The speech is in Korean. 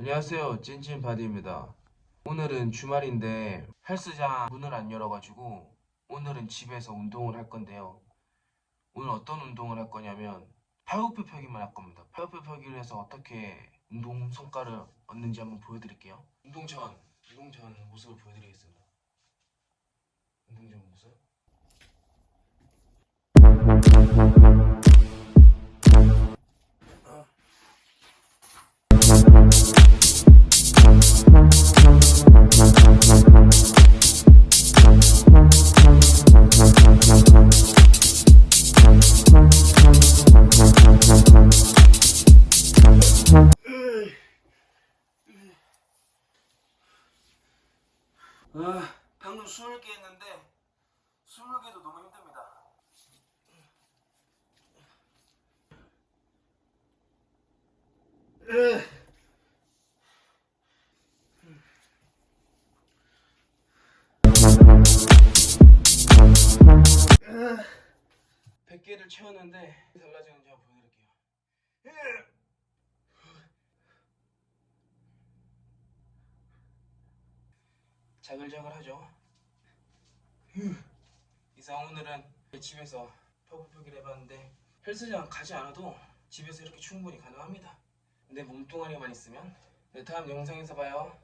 안녕하세요. 찐찐 바디입니다. 오늘은 주말인데 헬스장 문을 안 열어가지고 오늘은 집에서 운동을 할 건데요. 오늘 어떤 운동을 할 거냐면 팔굽혀 펴기만 할 겁니다. 팔굽혀 펴기를 해서 어떻게 운동 성과를 얻는지 한번 보여드릴게요. 운동 전, 운동 전 모습을 보여드리겠습니다. 운동 전 모습. 아, 방금 20개 했는데 20개도 너무 힘듭니다. 백 개를 채웠는데 달라지는지 한번 보여드릴게요. 자글자글하죠. 이상 오늘은 집에서 펴고펴기를 해봤는데 헬스장 가지 않아도 집에서 이렇게 충분히 가능합니다. 내 몸뚱아리만 있으면 네, 다음 영상에서 봐요.